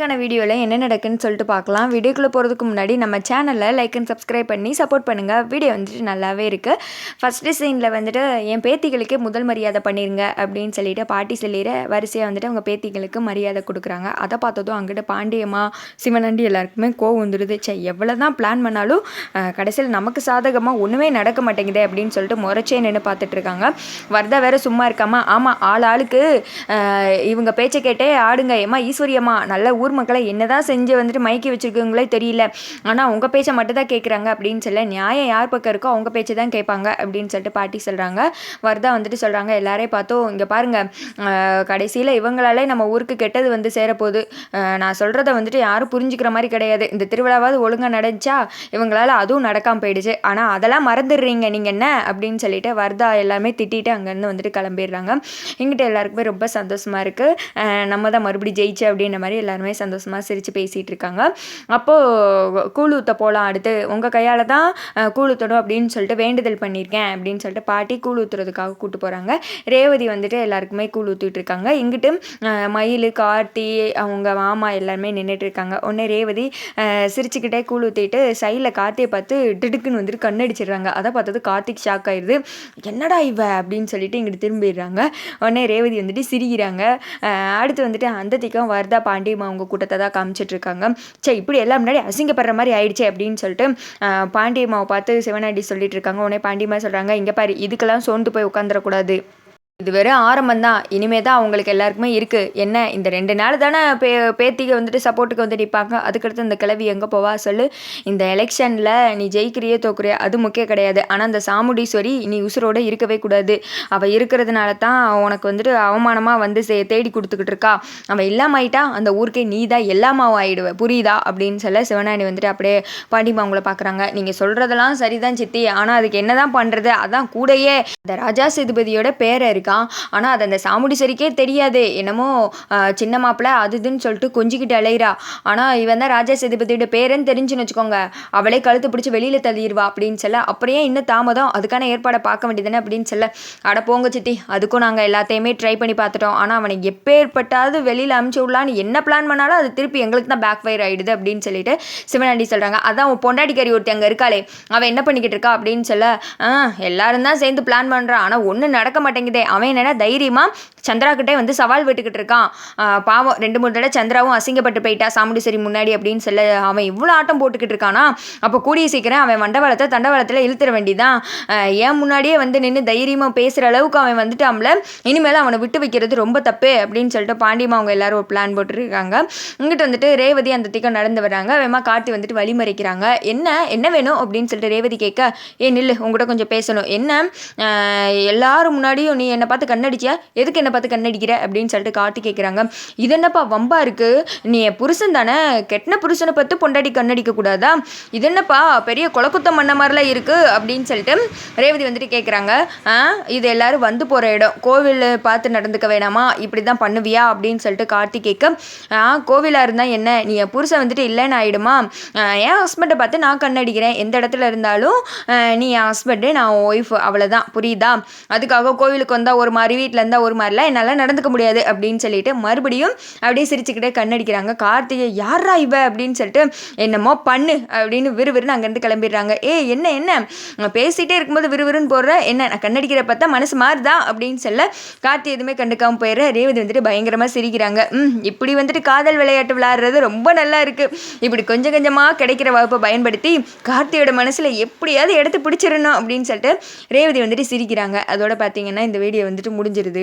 க்கான வீடியோவில் என்ன நடக்குன்னு சொல்லிட்டு பார்க்கலாம் வீடியோக்குள்ளே போகிறதுக்கு முன்னாடி நம்ம சேனலில் லைக் அண்ட் சப்ஸ்கிரைப் பண்ணி சப்போர்ட் பண்ணுங்கள் வீடியோ வந்துட்டு நல்லாவே இருக்குது ஃபஸ்ட் டிசைனில் வந்துட்டு என் பேத்திகளுக்கே முதல் மரியாதை பண்ணிடுங்க அப்படின்னு சொல்லிட்டு பாட்டி சொல்லிடுற வரிசையாக வந்துட்டு அவங்க பேத்திகளுக்கு மரியாதை கொடுக்குறாங்க. அதை பார்த்ததும் அங்கிட்ட பாண்டியம்மா சிவனண்டி எல்லாருக்குமே கோவம் வந்துடுது. சே எவ்வளோ தான் பிளான் பண்ணாலும் கடைசியில் நமக்கு சாதகமாக ஒன்றுமே நடக்க மாட்டேங்குதே அப்படின்னு சொல்லிட்டு முறைச்சே நின்று பார்த்துட்ருக்காங்க வர்தா வேறு சும்மா இருக்காமல் ஆமாம் ஆள் ஆளுக்கு இவங்க பேச்சை கேட்டே ஆடுங்க ஏமா ஈஸ்வரியம்மா நல்ல ஊர் ஊர் மக்களை என்னதான் செஞ்சு வந்துட்டு மயக்கி வச்சுருக்கவங்களே தெரியல. ஆனால் உங்கள் பேச்சை மட்டும் தான் கேட்குறாங்க அப்படின்னு சொல்ல நியாயம் யார் பக்கம் இருக்கோ அவங்க பேச்சை தான் கேட்பாங்க அப்படின்னு சொல்லிட்டு பாட்டி சொல்கிறாங்க வர்தா வந்துட்டு சொல்கிறாங்க எல்லாரையும் பார்த்தோம். இங்கே பாருங்கள் கடைசியில் இவங்களாலே நம்ம ஊருக்கு கெட்டது வந்து சேரப்போகுது. நான் சொல்கிறத வந்துட்டு யாரும் புரிஞ்சுக்கிற மாதிரி கிடையாது. இந்த திருவிழாவாவது ஒழுங்காக நடந்துச்சா? இவங்களால அதுவும் நடக்காமல் போயிடுச்சு. ஆனால் அதெல்லாம் மறந்துடுறீங்க. நீங்கள் என்ன? அப்படின்னு சொல்லிட்டு வரதா எல்லாமே திட்டிட்டு அங்கேருந்து வந்துட்டு கிளம்பிடுறாங்க. எங்கிட்ட எல்லாருக்குமே ரொம்ப சந்தோஷமாக இருக்குது நம்ம தான் மறுபடியும் ஜெயிச்சு அப்படின்ற மாதிரி எல்லாருமே சந்தோஷமாக சிரித்து பேசிகிட்டு இருக்காங்க அப்போது கூழ் போகலாம் அடுத்து உங்கள் கையால் தான் கூழ் ஊற்றணும் அப்படின்னு சொல்லிட்டு வேண்டுதல் பண்ணியிருக்கேன் அப்படின்னு சொல்லிட்டு பாட்டி கூழ் கூப்பிட்டு போகிறாங்க ரேவதி வந்துட்டு எல்லாருக்குமே கூழ் ஊற்றிட்டு இருக்காங்க இங்கிட்டு மயில் கார்த்தி அவங்க மாமா எல்லாருமே நின்றுட்டு இருக்காங்க உடனே ரேவதி சிரிச்சுக்கிட்டே கூழ் ஊற்றிட்டு சைடில் கார்த்தியை பார்த்து டிடுக்குன்னு வந்துட்டு கண்ணடிச்சிடுறாங்க. அதை பார்த்தது கார்த்திக் ஷாக் ஆயிடுது என்னடா இவ? அப்படின்னு சொல்லிட்டு இங்கிட்டு திரும்பிடுறாங்க. உடனே ரேவதி வந்துட்டு சிரிக்கிறாங்க. அடுத்து வந்துட்டு அந்த திக்கம் வர்தா பாண்டியம் அவங்க கூட்டத்தை தான் காமிச்சிட்ருக்காங்க. சே இப்படி எல்லாம் முன்னாடி அசிங்கப்படுற மாதிரி ஆயிடுச்சு அப்படின்னு சொல்லிட்டு பாண்டியம்மாவை பார்த்து சிவனாடி சொல்லிட்டு இருக்காங்க உடனே பாண்டியம்மா சொல்கிறாங்க இங்கே பாரு இதுக்கெல்லாம் சோர்ந்து போய் உட்காந்துடக்கூடாது இது வெறும் ஆரம்பம் தான் இனிமே தான் அவங்களுக்கு எல்லாருக்குமே இருக்குது என்ன இந்த ரெண்டு நாள் தானே பே பேத்திக வந்துட்டு சப்போர்ட்டுக்கு வந்து நிற்பாங்க அதுக்கடுத்து இந்த கிளவி எங்கே போவா சொல்லு. இந்த எலெக்ஷனில் நீ ஜெயிக்கிறியே தோக்குறிய அது முக்கியம் கிடையாது. ஆனால் அந்த சாமுடீஸ்வரி நீ உசுரோடு இருக்கவே கூடாது. அவள் இருக்கிறதுனால தான் உனக்கு வந்துட்டு அவமானமாக வந்து சே தேடி கொடுத்துக்கிட்டு இருக்கா. அவள் இல்லாமாயிட்டா அந்த ஊருக்கே நீ தான் எல்லாமாவும் ஆயிடுவ. புரியுதா? அப்படின்னு சொல்ல சிவனாணி வந்துட்டு அப்படியே பாண்டிமா அவங்கள பார்க்குறாங்க நீங்கள் சொல்கிறதெல்லாம் சரிதான் சித்தி. ஆனால் அதுக்கு என்ன தான் பண்ணுறது அதான் கூடையே. அந்த ராஜா சேதுபதியோட பேரை இருக்குது இருக்கான். ஆனால் அது அந்த சாமுடிசரிக்கே தெரியாது. என்னமோ சின்ன மாப்பிள்ள அது இதுன்னு சொல்லிட்டு கொஞ்சிக்கிட்டு அலையிறா. ஆனால் இவன் தான் ராஜா சேதுபதியோட பேருன்னு தெரிஞ்சுன்னு வச்சுக்கோங்க. அவளே கழுத்து பிடிச்சி வெளியில் தள்ளிடுவா அப்படின்னு சொல்ல அப்படியே இன்னும் தாமதம்? அதுக்கான ஏற்பாடை பார்க்க வேண்டியதுன்னு அப்படின்னு சொல்ல அட போங்க சித்தி அதுக்கும் நாங்கள் எல்லாத்தையுமே ட்ரை பண்ணி பார்த்துட்டோம். ஆனால் அவனை எப்பேற்பட்டாவது வெளியில் அமுச்சு விடலான்னு என்ன பிளான் பண்ணாலும் அது திருப்பி எங்களுக்கு தான் பேக் ஃபயர் ஆகிடுது அப்படின்னு சொல்லிட்டு சிவனாண்டி சொல்கிறாங்க அதான் உன் பொண்டாட்டிக்காரி ஒருத்தி அங்கே இருக்காளே அவள் என்ன பண்ணிக்கிட்டு இருக்கா அப்படின்னு சொல்ல எல்லாரும் தான் சேர்ந்து பிளான் பண்ணுறான் ஆனால் ஒன்றும் நடக்க மாட்டேங்குதே. அவன் என்னென்னா தைரியமாக சந்திராக்கிட்டே வந்து சவால் விட்டுக்கிட்டு இருக்கான். பாவம் ரெண்டு மூணு தடவை சந்திராவும் அசிங்கப்பட்டு போயிட்டா சாமுண்டீஸ்வரி முன்னாடி அப்படின்னு சொல்ல அவன் இவ்வளோ ஆட்டம் போட்டுக்கிட்டு இருக்கானா? அப்போ கூடிய சீக்கிரம் அவன் மண்டவளத்தை தண்டவளத்தில் இழுத்துற வேண்டிதான். ஏன் முன்னாடியே வந்து நின்று தைரியமாக பேசுகிற அளவுக்கு அவன் வந்துட்டு அவளை இனிமேல் அவனை விட்டு வைக்கிறது ரொம்ப தப்பு அப்படின்னு சொல்லிட்டு பாண்டியமா அவங்க எல்லாரும் ஒரு பிளான் போட்டுருக்காங்க. இங்கிட்டு வந்துட்டு ரேவதி அந்த திக்கம் நடந்து வராங்க. வேமா காட்டி வந்துட்டு வழிமறைக்கிறாங்க என்ன என்ன வேணும் அப்படின்னு சொல்லிட்டு ரேவதி கேட்க ஏ நில்லு உங்கள்கிட்ட கொஞ்சம் பேசணும். என்ன? எல்லாரும் முன்னாடியும் நீ என்ன பார்த்து கண்ணடிச்சியா? எதுக்கு என்னை பார்த்து கண்ணடிக்கிற? அப்படின்னு சொல்லிட்டு காட்டி கேட்குறாங்க இது என்னப்பா வம்பா இருக்குது நீ என் புருஷன் தானே? கெட்டின புருஷனை பார்த்து பொண்டாடி கண்ணடிக்க கூடாதா? இது என்னப்பா பெரிய குளக்குத்தம் பண்ண மாதிரிலாம் இருக்குது அப்படின்னு சொல்லிட்டு ரேவதி வந்துட்டு கேட்குறாங்க இது எல்லாரும் வந்து போகிற இடம். கோவில் பார்த்து நடந்துக்க வேணாமா? இப்படி தான் பண்ணுவியா? அப்படின்னு சொல்லிட்டு கார்த்தி கேட்க கோவிலாக இருந்தால் என்ன? நீ என் புருஷன் வந்துட்டு இல்லைன்னு ஆகிடுமா என் ஹஸ்பண்டை பார்த்து நான் கண்ணடிக்கிறேன். எந்த இடத்துல இருந்தாலும் நீ என் ஹஸ்பண்டு நான் ஒய்ஃப் அவ்வளோதான் புரியுதா? அதுக்காக கோவிலுக்கு வந்தால் ஒரு மாதிரி வீட்டில் இருந்தால் ஒரு மாதிரிலாம் என்னால் நடந்துக்க முடியாது அப்படின்னு சொல்லிட்டு மறுபடியும் அப்படியே சிரிச்சுக்கிட்டே கண்ணடிக்கிறாங்க. கார்த்திகை யாரா இவ? அப்படின்னு சொல்லிட்டு என்னமோ பண்ணு அப்படின்னு விறுவிறுன்னு அங்கேருந்து கிளம்பிடுறாங்க. ஏ என்ன என்ன? பேசிகிட்டே இருக்கும்போது விறுவிறுன்னு போடுற? என்ன நான் கண்ணடிக்கிற பார்த்தா மனசு மாறுதா? அப்படின்னு சொல்ல கார்த்தி எதுவுமே கண்டுக்காமல் போயிடுற. ரேவதி வந்துட்டு பயங்கரமாக சிரிக்கிறாங்க. ம் இப்படி வந்துட்டு காதல் விளையாட்டு விளையாடுறது ரொம்ப நல்லா இருக்குது இப்படி கொஞ்சம் கொஞ்சமாக கிடைக்கிற வாய்ப்பை பயன்படுத்தி கார்த்தியோட மனசில் எப்படியாவது எடுத்து பிடிச்சிடணும் அப்படின்னு சொல்லிட்டு ரேவதி வந்துட்டு சிரிக்கிறாங்க. அதோட பார்த்தீங்கன்னா இந்த வீடியோ வந்துட்டு முடிஞ்சிருது.